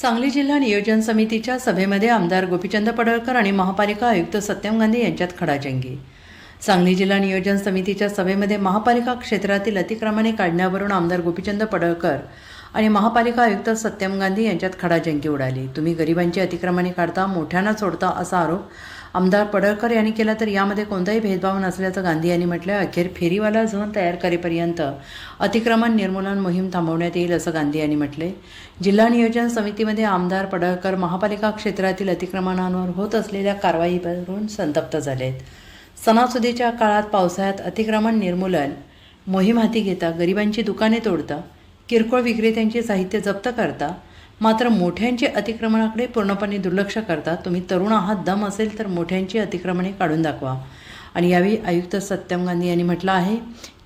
सांगली जिल्हा नियोजन समितीच्या सभेमध्ये आमदार गोपीचंद पडळकर आणि महापालिका आयुक्त सत्यम गांधी यांच्यात खडाजंगी. सांगली जिल्हा नियोजन समितीच्या सभेमध्ये महापालिका क्षेत्रातील अतिक्रमणे काढण्यावरून आमदार गोपीचंद पडळकर आणि महापालिका आयुक्त सत्यम गांधी यांच्यात खडाजंगी उडाली. तुम्ही गरिबांची अतिक्रमणे काढता मोठ्यांना सोडता असा आरोप आमदार पडळकर यांनी केला तर यामध्ये कोणताही भेदभाव नसल्याचं गांधी यांनी म्हटलं अखेर फेरीवाला झोन तयार करेपर्यंत अतिक्रमण निर्मूलन मोहीम थांबवण्यात येईल असं गांधी यांनी म्हटले जिल्हा नियोजन समितीमध्ये आमदार पडळकर महापालिका क्षेत्रातील अतिक्रमणांवर होत असलेल्या कारवाईवरून संतप्त झाले आहेत सणासुदीच्या काळात पावसाळ्यात अतिक्रमण निर्मूलन मोहीम हाती घेता गरिबांची दुकाने तोडता किरकोळ विक्रेत्यांचे साहित्य जप्त करता मात्र मोठ्यांची अतिक्रमणाकडे पूर्णपणे दुर्लक्ष करता तुम्ही तरुण आहात दम असेल तर मोठ्यांची अतिक्रमणे काढून दाखवा. आणि यावेळी आयुक्त सत्यम गांधी यांनी म्हटलं आहे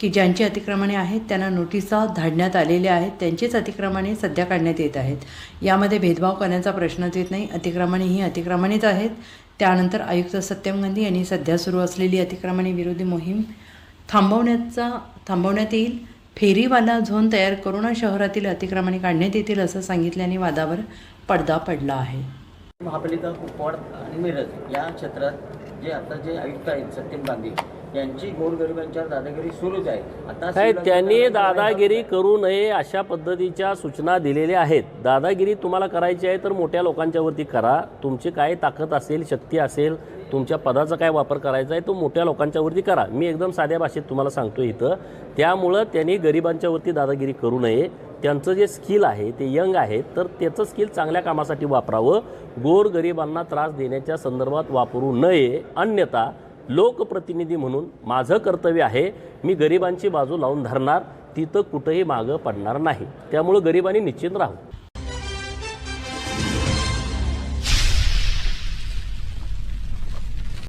की ज्यांची अतिक्रमणे आहेत त्यांना नोटिसा धाडण्यात आलेल्या आहेत त्यांचीच अतिक्रमणे सध्या काढण्यात येत आहेत. यामध्ये भेदभाव करण्याचा प्रश्नच येत नाही अतिक्रमणे ही अतिक्रमणेच आहेत. त्यानंतर आयुक्त सत्यम गांधी यांनी सध्या सुरू असलेली अतिक्रमणे विरोधी मोहीम थांबवण्याचा थांबवण्यात येईल. फेरीवाला झोन तयार करून शहरातील अतिक्रमणे काढण्यात येतील असं सांगितल्याने वादावर पडदा पडला आहे. महापालिका कुपवाड आणि मिरज या क्षेत्रात जे आता जे आयुक्त आहेत सत्यम गांधी यांची गोरगरिबांच्यावर दादागिरी सुरूच आहे. आता त्यांनी दादागिरी करू नये अशा पद्धतीच्या सूचना दिलेल्या आहेत. दादागिरी तुम्हाला करायची आहे तर मोठ्या लोकांच्यावरती करा. तुमची काय ताकद असेल शक्ती असेल तुमच्या पदाचा काय वापर करायचा आहे तो मोठ्या लोकांच्यावरती करा. मी एकदम साध्या भाषेत तुम्हाला सांगतो इथं. त्यामुळं त्यांनी गरिबांच्यावरती दादागिरी करू नये. त्यांचं जे स्किल आहे ते यंग आहे तर त्याचं स्किल चांगल्या कामासाठी वापरावं. गोर गरिबांना त्रास देण्याच्या संदर्भात वापरू नये. अन्यथा लोकप्रतिनिधी म्हणून माझं कर्तव्य आहे मी गरिबांची बाजू लावून धरणार तिथं कुठंही मागं पडणार नाही. त्यामुळं गरिबांनी निश्चित राहू